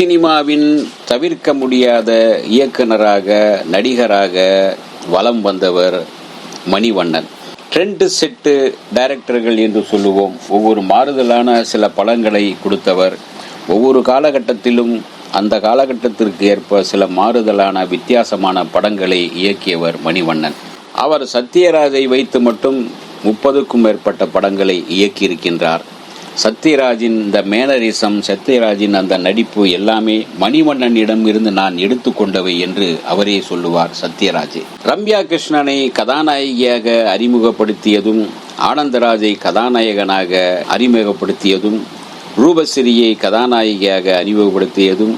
சினிமாவின் தவிர்க்க முடியாத இயக்குனராக நடிகராக வலம் வந்தவர் மணிவண்ணன். ட்ரெண்ட் செட்டு டைரக்டர்கள் என்று சொல்லுவோம். ஒவ்வொரு மாறுதலான சில படங்களை கொடுத்தவர். ஒவ்வொரு காலகட்டத்திலும் அந்த காலகட்டத்திற்கு ஏற்ப சில மாறுதலான வித்தியாசமான படங்களை இயக்கியவர் மணிவண்ணன். அவர் சத்யராஜை வைத்து மட்டும் முப்பதுக்கும் மேற்பட்ட படங்களை இயக்கியிருக்கின்றார். சத்யராஜின் இந்த மேனரிசம் சத்யராஜின் அந்த நடிப்பு எல்லாமே மணிவண்ணனிடம் இருந்து நான் எடுத்துக்கொண்டவை என்று அவரே சொல்லுவார் சத்யராஜ். ரம்யா கிருஷ்ணனை கதாநாயகியாக அறிமுகப்படுத்தியதும் ஆனந்தராஜை கதாநாயகனாக அறிமுகப்படுத்தியதும் ரூபஸ்ரீயை கதாநாயகியாக அறிமுகப்படுத்தியதும்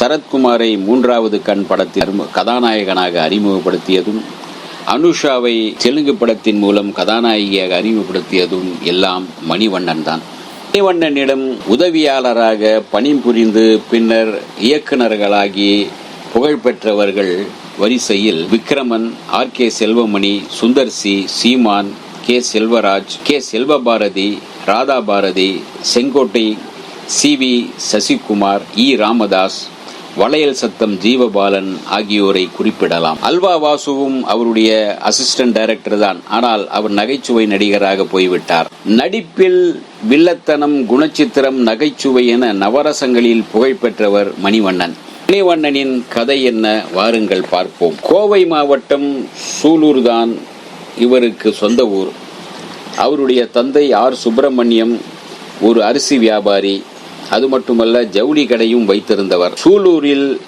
சரத்குமாரை மூன்றாவது கண் படத்தில் கதாநாயகனாக அறிமுகப்படுத்தியதும் அனுஷாவை தெலுங்கு படத்தின் மூலம் கதாநாயகியாக அறிமுகப்படுத்தியதும் எல்லாம் மணிவண்ணன் தான் மணிவண்ணனிடம் உதவியாளராக பணிபுரிந்து பின்னர் இயக்குனர்களாகி புகழ்பெற்றவர்கள் வரிசையில் Vikraman R. K. Selvamani Sundar C Seeman K. Selvaraj K. Selvabharathi Radha Bharathi Sengottai C. V. Sasikumar E. Ramadas Valaiyal Satham Jeevabalan ஆகியோரை குறிப்பிடலாம். அல்வா வாசுவும் அவருடைய அசிஸ்டன்ட் டைரக்டர் தான். ஆனால் அவர் நகைச்சுவை நடிகராக போய்விட்டார். நடிப்பில் வில்லத்தனம் குணச்சித்திரம் நகைச்சுவை என நவரசங்களில் புகழ்பெற்றவர் மணிவண்ணன். மணிவண்ணனின் கதை என்ன வாருங்கள் பார்ப்போம். கோவை மாவட்டம் சூலூர் தான் இவருக்கு சொந்த ஊர். அவருடைய தந்தை ஆர் சுப்பிரமணியம் ஒரு அரிசி வியாபாரி. அது மட்டுமல்ல ஜவுளி கடையும் வைத்திருந்தவர். சூலூரில்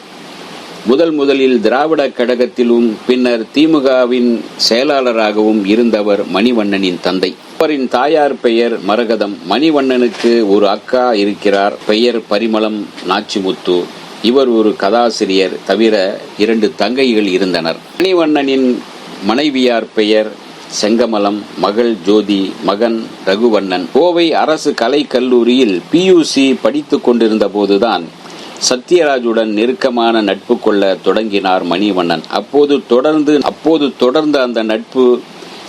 முதல் முதலில் திராவிட கழகத்திலும் பின்னர் திமுகவின் செயலாளராகவும் இருந்தவர் மணிவண்ணனின் தந்தை. அவரின் தாயார் பெயர் மரகதம். மணிவண்ணனுக்கு ஒரு அக்கா இருக்கிறார். பெயர் பரிமளம் நாச்சிமுத்து. இவர் ஒரு கதாசிரியர் தவிர இரண்டு தங்கைகள் இருந்தனர். மணிவண்ணனின் மனைவியார் பெயர் செங்கமலம் மகள் ஜோதி மகன் ரகுவண்ணன். கோவை அரசு கலை கல்லூரியில் பியூசி படித்து கொண்டிருந்த போதுதான் சத்யராஜுடன் நெருக்கமான நட்பு கொள்ள தொடங்கினார் மணிவண்ணன். அப்போது தொடர்ந்து அப்போது தொடர்ந்த அந்த நட்பு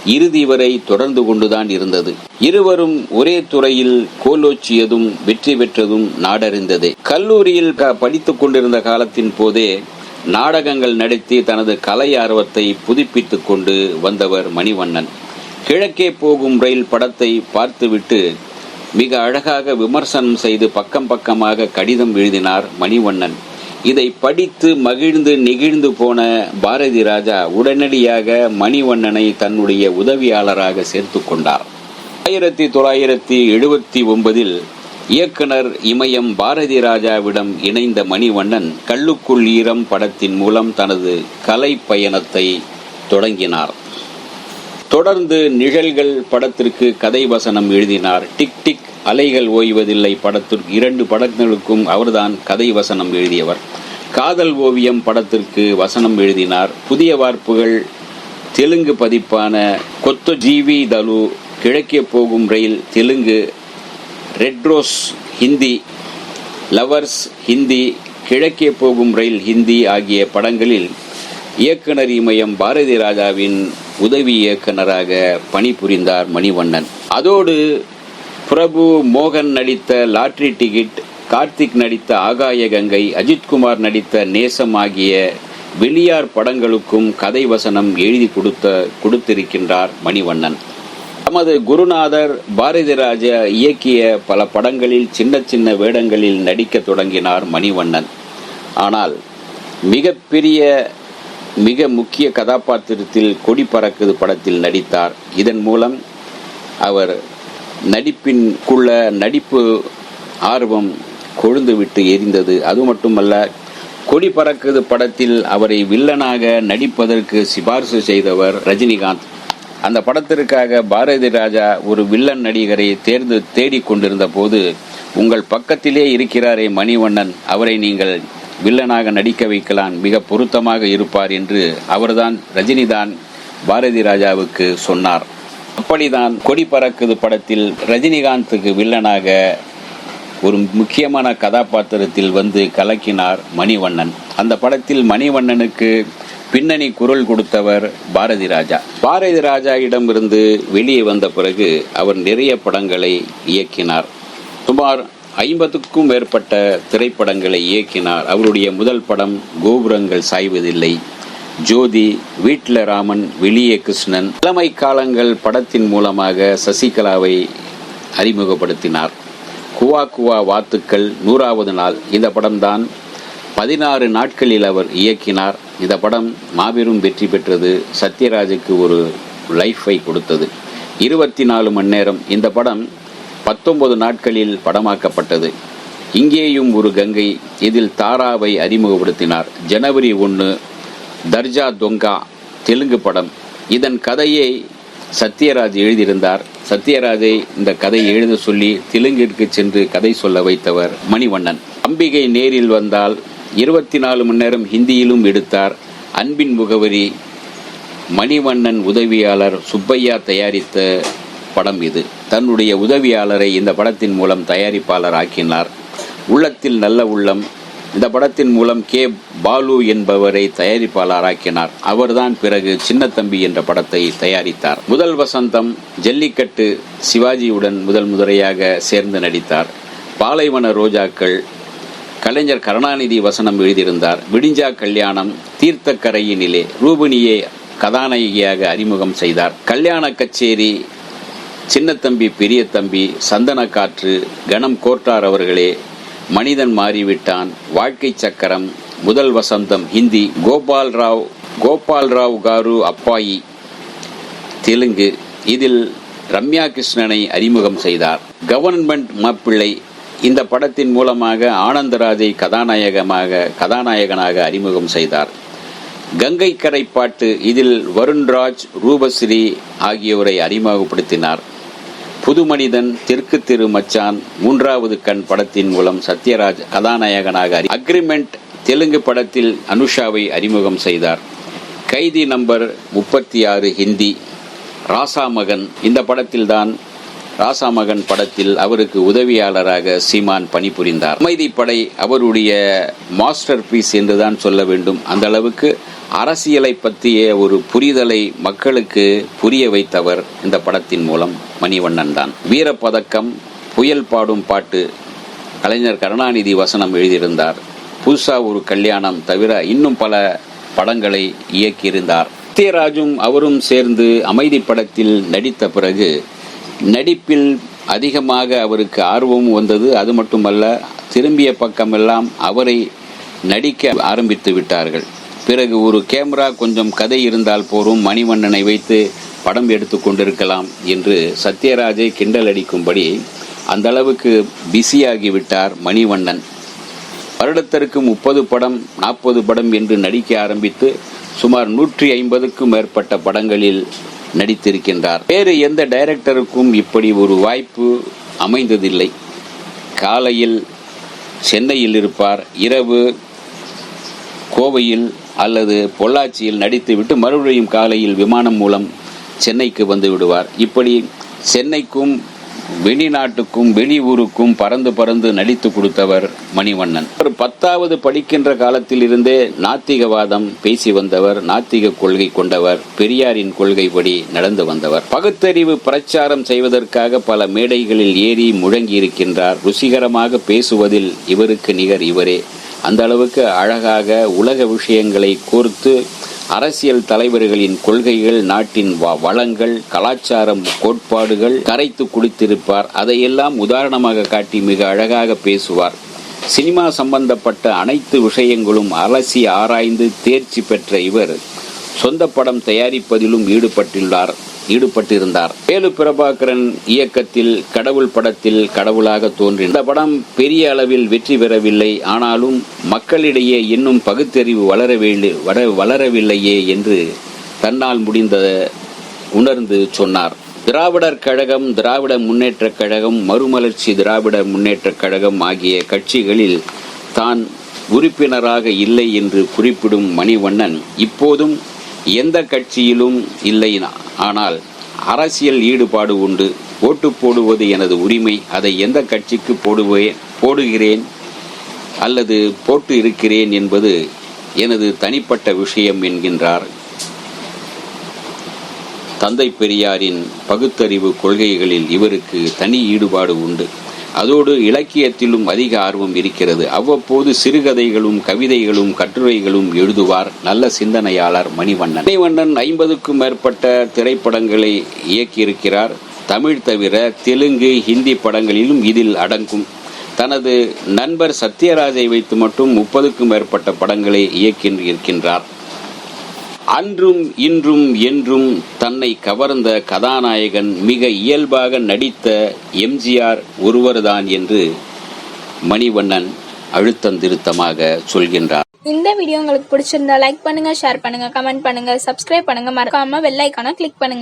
இறுதி வரை தொடர்ந்து கொண்டுதான் இருந்தது. இருவரும் ஒரே துறையில் கோலோச்சியதும் வெற்றி பெற்றதும் நாடறிந்ததே. கல்லூரியில் க- படித்துக் கொண்டிருந்த காலத்தின் போதே நாடகங்கள் நடித்து தனது கலை ஆர்வத்தை புதுப்பித்துக் கொண்டு வந்தவர் மணிவண்ணன். கிழக்கே போகும் ரயில் படத்தை பார்த்துவிட்டு மிக அழகாக விமர்சனம் செய்து பக்கம் பக்கமாக கடிதம் எழுதினார் மணிவண்ணன். இதை படித்து மகிழ்ந்து நெகிழ்ந்து போன பாரதி ராஜா உடனடியாக மணிவண்ணனை தன்னுடைய உதவியாளராக சேர்த்து கொண்டார். ஆயிரத்தி தொள்ளாயிரத்தி எழுபத்தி ஒன்பதில் இயக்குனர் இமயம் பாரதி ராஜாவிடம் இணைந்த மணிவண்ணன் கள்ளுக்குள் ஈரம் படத்தின் மூலம் தனது கலை பயணத்தை தொடங்கினார். தொடர்ந்து நிழல்கள் படத்திற்கு கதை வசனம் எழுதினார். டிக் டிக் அலைகள் ஓய்வதில்லை படத்திற்கு இரண்டு படங்களுக்கும் அவர்தான் கதை வசனம் எழுதியவர். காதல் ஓவியம் படத்திற்கு வசனம் எழுதினார். புதிய வார்ப்புகள் தெலுங்கு பதிப்பான கொத்து ஜீவி தலு Kizhakke Pogum Rail Telugu red rose Hindi lovers Hindi Kizhakke Pogum Rail Hindi ஆகிய படங்களில் இயக்குனர் இமயம் பாரதி ராஜாவின் உதவி இயக்குனராக பணிபுரிந்தார் மணிவண்ணன். அதோடு பிரபு மோகன் நடித்த லாட்ரி டிக்கெட் கார்த்திக் நடித்த ஆகாய கங்கை அஜித்குமார் நடித்த நேசம் ஆகிய வெளியார் படங்களுக்கும் கதை வசனம் எழுதி கொடுத்த கொடுத்திருக்கின்றார் மணிவண்ணன். தமது குருநாதர் பாரதி ராஜா இயக்கிய பல படங்களில் சின்ன சின்ன வேடங்களில் நடிக்க தொடங்கினார் மணிவண்ணன். ஆனால் மிகப்பெரிய மிக முக்கிய கதாபாத்திரத்தில் கொடி பறக்குது படத்தில் நடித்தார். இதன் மூலம் அவர் நடிப்பின்குள்ள நடிப்பு ஆர்வம் கொழுந்துவிட்டு எரிந்தது. அது மட்டுமல்ல கொடி பறக்குது படத்தில் அவரை வில்லனாக நடிப்பதற்கு சிபாரிசு செய்தவர் ரஜினிகாந்த். அந்த படத்திற்காக பாரதி ராஜா ஒரு வில்லன் நடிகரை தேர்ந்து தேடிக் கொண்டிருந்த போது உங்கள் பக்கத்திலே இருக்கிறாரே மணிவண்ணன் அவரை நீங்கள் வில்லனாக நடிக்க வைக்கலாம் மிக பொருத்தமாக இருப்பார் என்று அவர்தான் ரஜினிதான் பாரதி ராஜாவுக்கு சொன்னார். அப்படிதான் கொடி பறக்குது படத்தில் ரஜினிகாந்துக்கு வில்லனாக ஒரு முக்கியமான கதாபாத்திரத்தில் வந்து கலக்கினார் மணிவண்ணன். அந்த படத்தில் மணிவண்ணனுக்கு பின்னணி குரல் கொடுத்தவர் பாரதி ராஜா. பாரதி ராஜாவிடமிருந்து வெளியே வந்த பிறகு அவர் நிறைய படங்களை இயக்கினார். சுமார் ஐம்பதுக்கும் மேற்பட்ட திரைப்படங்களை இயக்கினார். அவருடைய முதல் படம் கோபுரங்கள் சாய்வதில்லை. ஜோதி வீட்டில் ராமன் வெளியே கிருஷ்ணன். இளமை காலங்கள் படத்தின் மூலமாக சசிகலாவை அறிமுகப்படுத்தினார். குவா குவா வாத்துக்கள் நூறாவது நாள். இந்த படம்தான் பதினாறு நாட்களில் அவர் இயக்கினார். இந்த படம் மாபெரும் வெற்றி பெற்றது சத்யராஜுக்கு ஒரு லைஃபை கொடுத்தது. இருபத்தி நாலு மணி நேரம். இந்த படம் பத்தொன்பது நாட்களில் படமாக்கப்பட்டது. இங்கேயும் ஒரு கங்கை இதில் தாராவை அறிமுகப்படுத்தினார். ஜனவரி ஒன்று தர்ஜா தொங்கா தெலுங்கு படம். இதன் கதையை சத்யராஜ் எழுதியிருந்தார். சத்யராஜை இந்த கதை எழுத சொல்லி தெலுங்கிற்கு சென்று கதை சொல்ல வைத்தவர் மணிவண்ணன். அம்பிகை நேரில் வந்தால் இருபத்தி நாலு மணி நேரம் ஹிந்தியிலும் எடுத்தார். அன்பின் முகவரி மணிவண்ணன் உதவியாளர் சுப்பையா தயாரித்த படம் இது. தன்னுடைய உதவியாளரை இந்த படத்தின் மூலம் தயாரிப்பாளர் ஆக்கினார் உள்ளத்தில் நல்ல உள்ளம். இந்த படத்தின் மூலம் கே. பாலு என்பவரை தயாரிப்பாளராக்கினார். அவர்தான் பிறகு சின்னத்தம்பி என்ற படத்தை தயாரித்தார். முதல் வசந்தம் ஜல்லிக்கட்டு சிவாஜியுடன் முதல் முதலையாக சேர்ந்து நடித்தார். பாலைவன ரோஜாக்கள் கலைஞர் கருணாநிதி வசனம் எழுதியிருந்தார் விடிஞ்சா கல்யாணம் தீர்த்தக்கரையினிலே ரூபினியை கதாநாயகியாக அறிமுகம் செய்தார். கல்யாண கச்சேரி சின்னத்தம்பி பெரிய தம்பி சந்தன காற்று கணம் கோட்டார் அவர்களே மனிதன் மாறிவிட்டான் வாழ்க்கை சக்கரம் முதல் வசந்தம் ஹிந்தி கோபால் ராவ் கோபால் ராவ் காரு அப்பாயி தெலுங்கு இதில் ரம்யா கிருஷ்ணனை அறிமுகம் செய்தார். கவர்மெண்ட் மாப்பிள்ளை இந்த படத்தின் மூலமாக ஆனந்தராஜை கதாநாயகமாக கதாநாயகனாக அறிமுகம் செய்தார். கங்கை கரை பாட்டு இதில் வருண்ராஜ் ரூபஸ்ரீ ஆகியோரை அறிமுகப்படுத்தினார். புது மனிதன் தெற்கு திரு மச்சான் மூன்றாவது கண் படத்தின் மூலம் சத்யராஜ் கதாநாயகனாக அக்ரிமெண்ட் தெலுங்கு படத்தில் அனுஷாவை அறிமுகம் செய்தார். கைதி நம்பர் முப்பத்தி ஆறு ஹிந்தி. ராசாமகன் இந்த படத்தில்தான் ராசாமகன் படத்தில் அவருக்கு உதவியாளராக சீமான் பணிபுரிந்தார். அமைதிப்படை அவருடைய மாஸ்டர் பீஸ் என்றுதான் சொல்ல வேண்டும். அந்த அளவுக்கு அரசியலை பற்றிய ஒரு புரிதலை மக்களுக்கு புரிய வைத்தவர் இந்த படத்தின் மூலம் மணிவண்ணன் தான். வீரப்பதக்கம் புயல் பாடும் பாட்டு கலைஞர் கருணாநிதி வசனம் எழுதியிருந்தார். புதுசா ஒரு கல்யாணம் தவிர இன்னும் பல படங்களை இயக்கியிருந்தார். சத்யராஜும் அவரும் சேர்ந்து அமைதி படத்தில் நடித்த பிறகு நடிப்பில் அதிகமாக அவருக்கு ஆர்வமும் வந்தது. அது மட்டுமல்ல திரும்பிய பக்கமெல்லாம் அவரை நடிக்க ஆரம்பித்து விட்டார்கள். பிறகு ஒரு கேமரா கொஞ்சம் கதை இருந்தால் போரும் மணிவண்ணனை வைத்து படம் எடுத்து கொண்டிருக்கலாம் என்று சத்யராஜை கிண்டல் அடிக்கும்படி அந்த அளவுக்கு பிஸியாகிவிட்டார் மணிவண்ணன். வருடத்திற்கு முப்பது படம் நாற்பது படம் என்று நடிக்க ஆரம்பித்து சுமார் நூற்றி ஐம்பதுக்கும் மேற்பட்ட படங்களில் நடித்திருக்கின்றார். வேறு எந்த டைரக்டருக்கும் இப்படி ஒரு வாய்ப்பு அமைந்ததில்லை. காலையில் சென்னையில் இருப்பார். இரவு கோவையில் அல்லது பொள்ளாச்சியில் நடித்துவிட்டு மறுபடியும் காலையில் விமானம் மூலம் சென்னைக்கு வந்து விடுவார். இப்படி சென்னைக்கும் வெளிநாட்டுக்கும் வெளியூருக்கும் பறந்து பறந்து நடித்து கொடுத்தவர் மணிவண்ணன். ஒரு பத்தாவது படிக்கின்ற காலத்தில் இருந்தே நாத்திகவாதம் பேசி வந்தவர் நாத்திக கொள்கை கொண்டவர் பெரியாரின் கொள்கைப்படி நடந்து வந்தவர். பகுத்தறிவு பிரச்சாரம் செய்வதற்காக பல மேடைகளில் ஏறி முழங்கி இருக்கின்றார் ருசிகரமாக பேசுவதில் இவருக்கு நிகர் இவரே. அந்த அளவுக்கு அழகாக உலக விஷயங்களை கோர்த்து அரசியல் தலைவர்களின் கொள்கைகள் நாட்டின் வளங்கள் கலாச்சாரம் கோட்பாடுகள் கரைத்து குடித்திருப்பார். அதையெல்லாம் உதாரணமாக காட்டி மிக அழகாக பேசுவார். சினிமா சம்பந்தப்பட்ட அனைத்து விஷயங்களும் அலசி ஆராய்ந்து தேர்ச்சி பெற்ற இவர். சொந்த படம் தயாரிப்பதிலும் ஈடுபட்டுள்ளார். ஈடுபட்டிருந்தார். வேலு பிரபாகரன் இயக்கத்தில் கடவுள் படத்தில் கடவுளாக தோன்றி இந்த படம் பெரிய அளவில் வெற்றி பெறவில்லை ஆனாலும் மக்களிடையே இன்னும் பகுத்தறிவு வளரவில்லை வளரவில்லையே என்று தன்னால் முடிந்த உணர்ந்து சொன்னார். திராவிடர் கழகம் திராவிட முன்னேற்றக் கழகம் மறுமலர்ச்சி திராவிட முன்னேற்றக் கழகம் ஆகிய கட்சிகளில் தான் உறுப்பினராக இல்லை என்று குறிப்பிடும் மணிவண்ணன் இப்போதும் எந்த கட்சியிலும் இல்லைனா ஆனால் அரசியல் ஈடுபாடு உண்டு. ஓட்டு போடுவது எனது உரிமை. அதை எந்த கட்சிக்கு போடுவேன் போடுகிறேன் அல்லது போட்டு இருக்கிறேன் என்பது எனது தனிப்பட்ட விஷயம் என்கின்றார். தந்தை பெரியாரின் பகுத்தறிவு கொள்கைகளில் இவருக்கு தனி ஈடுபாடு உண்டு. அதோடு இலக்கியத்திலும் அதிக ஆர்வம் இருக்கிறது. அவ்வப்போது சிறுகதைகளும் கவிதைகளும் கட்டுரைகளும் எழுதுவார் நல்ல சிந்தனையாளர் மணிவண்ணன். மணிவண்ணன் ஐம்பதுக்கும் மேற்பட்ட திரைப்படங்களை இயக்கியிருக்கிறார். தமிழ் தவிர தெலுங்கு ஹிந்தி படங்களிலும் இதில் அடங்கும். தனது நண்பர் சத்யராஜை வைத்து மட்டும் முப்பதுக்கும் மேற்பட்ட படங்களை இயக்கி இருக்கின்றார் அன்றும் இன்றும் என்றும் தன்னை கவர்ந்த கதாநாயகன் மிக இயல்பாக நடித்த எம்ஜிஆர் ஒருவர்தான் என்று மணிவண்ணன் அழுத்தம் திருத்தமாக சொல்கின்றார். இந்த வீடியோ உங்களுக்கு பிடிச்சிருந்தா லைக் பண்ணுங்க ஷேர் பண்ணுங்க கமெண்ட் பண்ணுங்க சப்ஸ்கிரைப் பண்ணுங்க. மறக்காம வெள்ளைக்கான கிளிக் பண்ணுங்க.